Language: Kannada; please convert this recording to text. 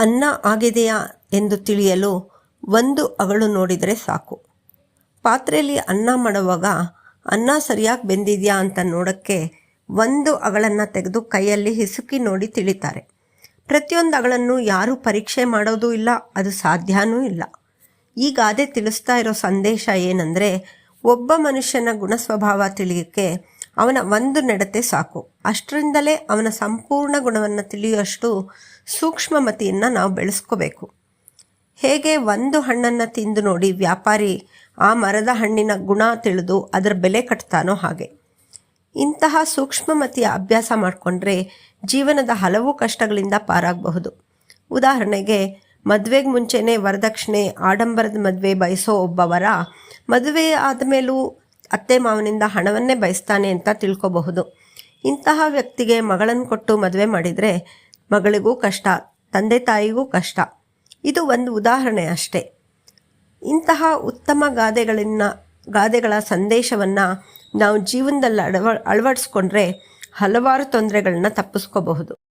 ಅನ್ನ ಆಗಿದೆಯಾ ಎಂದು ತಿಳಿಯಲು ಒಂದು ಅಗಳು ನೋಡಿದರೆ ಸಾಕು. ಪಾತ್ರೆಯಲ್ಲಿ ಅನ್ನ ಮಾಡುವಾಗ, ಅನ್ನ ಸರಿಯಾಗಿ ಬೆಂದಿದೆಯಾ? ಅಂತ ನೋಡೋಕ್ಕೆ ಒಂದು ಅಗಳನ್ನು ತೆಗೆದು ಕೈಯಲ್ಲಿ ಹಿಸುಕಿ ನೋಡಿ ತಿಳಿತಾರೆ. ಪ್ರತಿಯೊಂದು ಅಗಳನ್ನು ಯಾರೂ ಪರೀಕ್ಷೆ ಮಾಡೋದೂ ಇಲ್ಲ, ಅದು ಸಾಧ್ಯನೂ ಇಲ್ಲ. ಈ ಗಾದೆ ತಿಳಿಸ್ತಾ ಇರೋ ಸಂದೇಶ ಏನಂದರೆ, ಒಬ್ಬ ಮನುಷ್ಯನ ಗುಣ ಸ್ವಭಾವ ತಿಳಿಯೋಕ್ಕೆ ಅವನ ಒಂದು ನಡತೆ ಸಾಕು. ಅಷ್ಟರಿಂದಲೇ ಅವನ ಸಂಪೂರ್ಣ ಗುಣವನ್ನು ತಿಳಿಯುವಷ್ಟು ಸೂಕ್ಷ್ಮಮತಿಯನ್ನು ನಾವು ಬೆಳೆಸ್ಕೋಬೇಕು. ಹೇಗೆ ಒಂದು ಹಣ್ಣನ್ನು ತಿಂದು ನೋಡಿ ವ್ಯಾಪಾರಿ ಆ ಮರದ ಹಣ್ಣಿನ ಗುಣ ತಿಳಿದು ಅದರ ಬೆಲೆ ಕಟ್ತಾನೋ ಹಾಗೆ. ಇಂತಹ ಸೂಕ್ಷ್ಮಮತಿಯ ಅಭ್ಯಾಸ ಮಾಡಿಕೊಂಡ್ರೆ ಜೀವನದ ಹಲವು ಕಷ್ಟಗಳಿಂದ ಪಾರಾಗಬಹುದು. ಉದಾಹರಣೆಗೆ, ಮದುವೆಗೆ ಮುಂಚೆನೇ ವರದಕ್ಷಿಣೆ ಆಡಂಬರದ ಮದುವೆ ಬಯಸೋ ಒಬ್ಬವರ ಮದುವೆ ಆದಮೇಲೂ ಅತ್ತೆ ಮಾವನಿಂದ ಹಣವನ್ನೇ ಬಯಸ್ತಾನೆ ಅಂತ ತಿಳ್ಕೊಬಹುದು. ಇಂತಹ ವ್ಯಕ್ತಿಗೆ ಮಗಳನ್ನು ಕೊಟ್ಟು ಮದುವೆ ಮಾಡಿದರೆ ಮಗಳಿಗೂ ಕಷ್ಟ, ತಂದೆ ತಾಯಿಗೂ ಕಷ್ಟ. ಇದು ಒಂದು ಉದಾಹರಣೆ ಅಷ್ಟೇ. ಇಂತಹ ಉತ್ತಮ ಗಾದೆಗಳನ್ನ, ಗಾದೆಗಳ ಸಂದೇಶವನ್ನು ನಾವು ಜೀವನದಲ್ಲಿ ಅಳವ, ಅಳವಡಿಸ್ಕೊಂಡ್ರೆ ಹಲವಾರು ತೊಂದರೆಗಳನ್ನ ತಪ್ಪಿಸ್ಕೋಬಹುದು.